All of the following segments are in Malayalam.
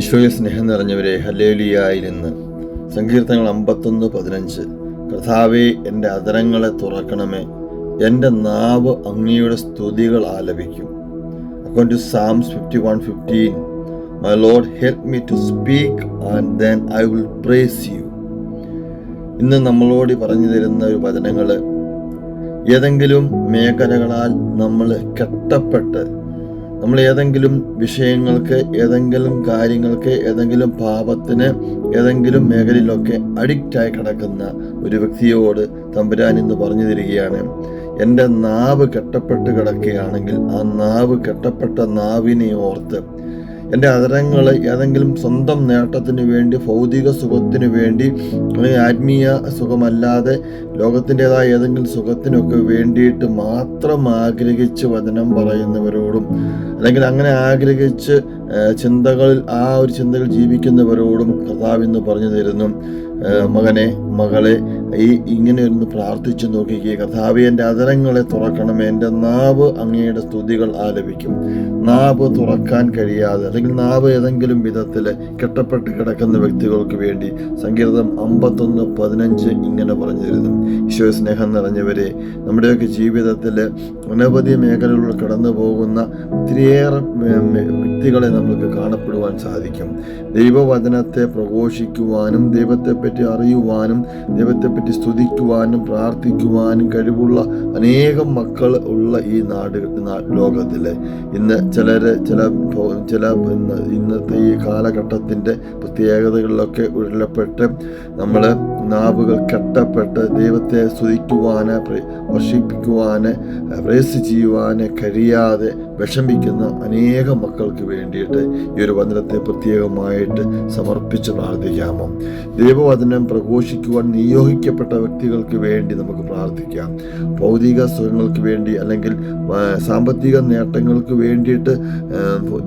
ഈശോയെ സ്നേഹം നിറഞ്ഞവരെ ഹല്ലേലിയായിൽ നിന്ന് സങ്കീർത്തനങ്ങൾ അമ്പത്തൊന്ന് പതിനഞ്ച്. കഥാവേ എന്റെ അതരങ്ങളെ തുറക്കണമേ. എന്റെ നാവ് അങ്ങയുടെ സ്തുതികൾ ആലപിക്കും. Akon to Psalms fifty one fifteen. My Lord help me to speak and then I will praise you ഇന്ന് നമ്മളോട് പറഞ്ഞു തരുന്ന ഒരു വചനങ്ങൾ ഏതെങ്കിലും മേഖലകളാൽ നമ്മൾ കെട്ടപ്പെട്ട് നമ്മൾ ഏതെങ്കിലും വിഷയങ്ങൾക്ക് ഏതെങ്കിലും കാര്യങ്ങൾക്ക് ഏതെങ്കിലും പാപത്തിന് ഏതെങ്കിലും മേഖലയിലൊക്കെ അഡിക്റ്റായി കിടക്കുന്ന ഒരു വ്യക്തിയോട് തമ്പുരാൻ ഇന്ന് പറഞ്ഞു തരികയാണ്. എന്റെ നാവ് കെട്ടപ്പെട്ട് കിടക്കുകയാണെങ്കിൽ ആ നാവ് കെട്ടപ്പെട്ട നാവിനെ ഓർത്ത് എന്റെ അതരങ്ങൾ ഏതെങ്കിലും സ്വന്തം നേട്ടത്തിന് വേണ്ടി ഭൗതിക സുഖത്തിന് വേണ്ടി ആത്മീയ സുഖമല്ലാതെ ലോകത്തിന്റെതായ ഏതെങ്കിലും സുഖത്തിനൊക്കെ വേണ്ടിയിട്ട് മാത്രം ആഗ്രഹിച്ച് വചനം പറയുന്നവരോടും അല്ലെങ്കിൽ അങ്ങനെ ആഗ്രഹിച്ച് ചിന്തകളിൽ ആ ഒരു ചിന്തകൾ ജീവിക്കുന്നവരോടും കർത്താവ് ഇന്ന് പറഞ്ഞു തരുന്നു. മകനെ മകളെ ഈ ഇങ്ങനെ ഒന്ന് പ്രാർത്ഥിച്ചു നോക്കിക്കേ കർത്താവ് എന്റെ അതരങ്ങളെ തുറക്കണം എന്റെ നാവ് അങ്ങയുടെ സ്തുതികൾ ആലപിക്കും. നാവ് തുറക്കാൻ കഴിയാതെ അല്ലെങ്കിൽ നാവ് ഏതെങ്കിലും വിധത്തിൽ കെട്ടപ്പെട്ട് കിടക്കുന്ന വ്യക്തികൾക്ക് വേണ്ടി സങ്കീർത്തം അമ്പത്തൊന്ന് പതിനഞ്ച് ഇങ്ങനെ പറഞ്ഞു തരുന്നു ഈശോ സ്നേഹം നിറഞ്ഞവരെ നമ്മുടെയൊക്കെ ജീവിതത്തിൽ അനവധി മേഖലകളിൽ കടന്നു പോകുന്ന ഒത്തിരിയേറെ വ്യക്തികളെ നമുക്ക് കാണപ്പെടുവാൻ സാധിക്കും. ദൈവവചനത്തെ പ്രഘോഷിക്കുവാനും ദൈവത്തെപ്പറ്റി അറിയുവാനും ദൈവത്തെപ്പറ്റി സ്തുതിക്കുവാനും പ്രാർത്ഥിക്കുവാനും കഴിവുള്ള അനേകം മക്കൾ ഉള്ള ഈ നാട് ലോകത്തിൽ. ഇന്ന് ചിലര് ചില ചില ഇന്ന് ഇന്നത്തെ ഈ കാലഘട്ടത്തിന്റെ പ്രത്യേകതകളിലൊക്കെ ഉരുളപ്പെട്ട് നമ്മൾ നാവുകൾ കെട്ടപ്പെട്ട് ദൈവത്തെ സ്തുതിക്കുവാന് വർഷിപ്പിക്കുവാന് പ്രേസ് ചെയ്യുവാന് കഴിയാതെ വിഷമിക്കുന്ന അനേകം മക്കൾക്ക് വേണ്ടിയിട്ട് ഈ ഒരു വചനത്തെ പ്രത്യേകമായിട്ട് സമർപ്പിച്ച് പ്രാർത്ഥിക്കാമോ? ദൈവവചനം പ്രഘോഷിക്കുവാൻ നിയോഗിക്കപ്പെട്ട വ്യക്തികൾക്ക് വേണ്ടി നമുക്ക് പ്രാർത്ഥിക്കാം. ഭൗതിക സുഖങ്ങൾക്ക് വേണ്ടി അല്ലെങ്കിൽ സാമ്പത്തിക നേട്ടങ്ങൾക്ക് വേണ്ടിയിട്ട്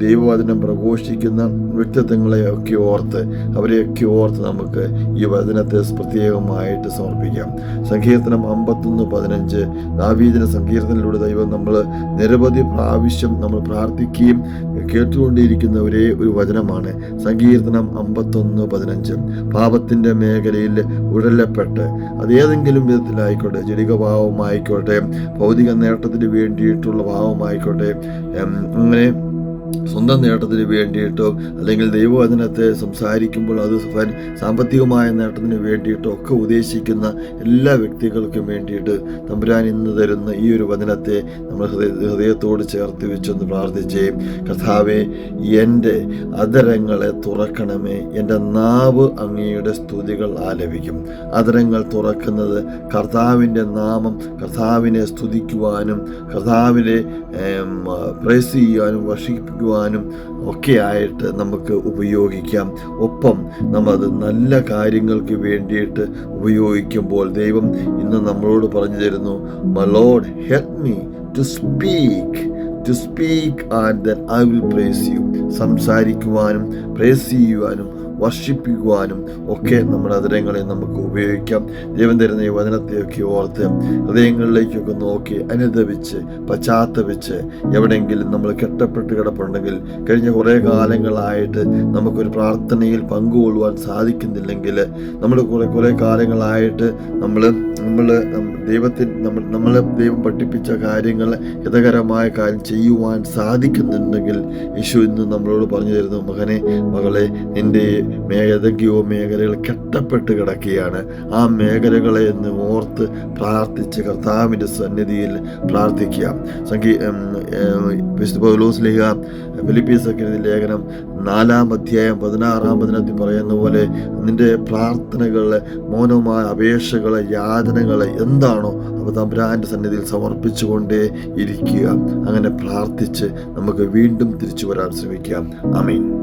ദൈവവചനം പ്രഘോഷിക്കുന്ന വ്യക്തിത്വങ്ങളെയൊക്കെ ഓർത്ത് അവരെയൊക്കെ ഓർത്ത് നമുക്ക് ഈ വചനത്തെ പ്രത്യേകമായിട്ട് സമർപ്പിക്കാം. സങ്കീർത്തനം അമ്പത്തൊന്ന് പതിനഞ്ച്. ദാവീദിന സങ്കീർത്തനിലൂടെ ദൈവം നമ്മൾ നിരവധി പ്രാവശ്യം നമ്മൾ പ്രാർത്ഥിക്കുകയും കേട്ടുകൊണ്ടിരിക്കുന്ന ഒരേ ഒരു വചനമാണ് സങ്കീർത്തനം അമ്പത്തൊന്ന് പതിനഞ്ച്. പാപത്തിന്റെ മേഖലയിൽ ഉഴലപ്പെട്ട് അത് ഏതെങ്കിലും വിധത്തിലായിക്കോട്ടെ ജനിക ഭാവമായിക്കോട്ടെ ഭൗതിക നേട്ടത്തിന് വേണ്ടിയിട്ടുള്ള ഭാവമായിക്കോട്ടെ അങ്ങനെ സ്വന്തം നേട്ടത്തിന് വേണ്ടിയിട്ടോ അല്ലെങ്കിൽ ദൈവവചനത്തെ സംസാരിക്കുമ്പോൾ അത് സാമ്പത്തികമായ നേട്ടത്തിന് വേണ്ടിയിട്ടോ ഒക്കെ ഉദ്ദേശിക്കുന്ന എല്ലാ വ്യക്തികൾക്കും വേണ്ടിയിട്ട് തമ്പുരാൻ ഇന്ന് തരുന്ന ഈ ഒരു വചനത്തെ നമ്മൾ ഹൃദയ ഹൃദയത്തോട് ചേർത്ത് വെച്ചൊന്ന് പ്രാർത്ഥിച്ചേ. കഥാവെ എന്റെ അതരങ്ങളെ തുറക്കണമേ. എന്റെ നാവ് അങ്ങയുടെ സ്തുതികൾ ആലപിക്കും. അതരങ്ങൾ തുറക്കുന്നത് കർത്താവിന്റെ നാമം കർത്താവിനെ സ്തുതിക്കുവാനും കർത്താവിനെ പ്രേസ് ചെയ്യുവാനും വർഷിപ്പിക്കുവാനും ഒക്കെ ആയിട്ട് നമുക്ക് ഉപയോഗിക്കാം. ഒപ്പം നമ്മളത് നല്ല കാര്യങ്ങൾക്ക് വേണ്ടിയിട്ട് ഉപയോഗിക്കുമ്പോൾ ദൈവം ഇന്ന് നമ്മളോട് പറഞ്ഞു തരുന്നു my Lord help me to speak to speak and then I will praise you സംസാരിക്കുവാനും പ്രേസ് ചെയ്യുവാനും വർഷിപ്പിക്കുവാനും ഒക്കെ നമ്മുടെ അതിരങ്ങളെ നമുക്ക് ഉപയോഗിക്കാം. ദൈവം തരുന്ന ഈ വചനത്തെയൊക്കെ ഓർത്ത് ഹൃദയങ്ങളിലേക്കൊക്കെ നോക്കി അനുദപിച്ച് പശ്ചാത്തപിച്ച് എവിടെയെങ്കിലും നമ്മൾ കെട്ടപ്പെട്ട് കിടപ്പുണ്ടെങ്കിൽ കഴിഞ്ഞ കുറേ കാലങ്ങളായിട്ട് നമുക്കൊരു പ്രാർത്ഥനയിൽ പങ്കുകൊള്ളുവാൻ സാധിക്കുന്നില്ലെങ്കിൽ നമ്മൾ കുറേ കുറേ കാലങ്ങളായിട്ട് നമ്മൾ നമ്മൾ ദൈവത്തിൽ നമ്മൾ നമ്മളെ ദൈവം പഠിപ്പിച്ച കാര്യങ്ങൾ ഹിതകരമായ കാര്യം ചെയ്യുവാൻ സാധിക്കുന്നുണ്ടെങ്കിൽ യേശു ഇന്ന് നമ്മളോട് പറഞ്ഞു തരുന്നു മകനെ മകളെ നിന്റെ മേ ഏതെങ്കിലോ മേഖലകൾ കെട്ടപ്പെട്ട് കിടക്കുകയാണ്. ആ മേഖലകളെ എന്ന് ഓർത്ത് പ്രാർത്ഥിച്ച് കർത്താവിന്റെ സന്നിധിയിൽ പ്രാർത്ഥിക്കുക. സംഗീ വിശുദ്ധ പൗലോസ് ഫിലിപ്പീസൊക്കെ ലേഖനം നാലാം അധ്യായം പതിനാറാം പതിനത്തിൽ പറയുന്ന പോലെ നിന്റെ പ്രാർത്ഥനകൾ മൗനമായ അപേക്ഷകൾ യാതനകൾ എന്താണോ അവ തമ്പുരാന്റെ സന്നിധിയിൽ സമർപ്പിച്ചുകൊണ്ടേ ഇരിക്കുക. അങ്ങനെ പ്രാർത്ഥിച്ച് നമുക്ക് വീണ്ടും തിരിച്ചു വരാൻ ശ്രമിക്കാം. അമീൻ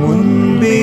முன்பே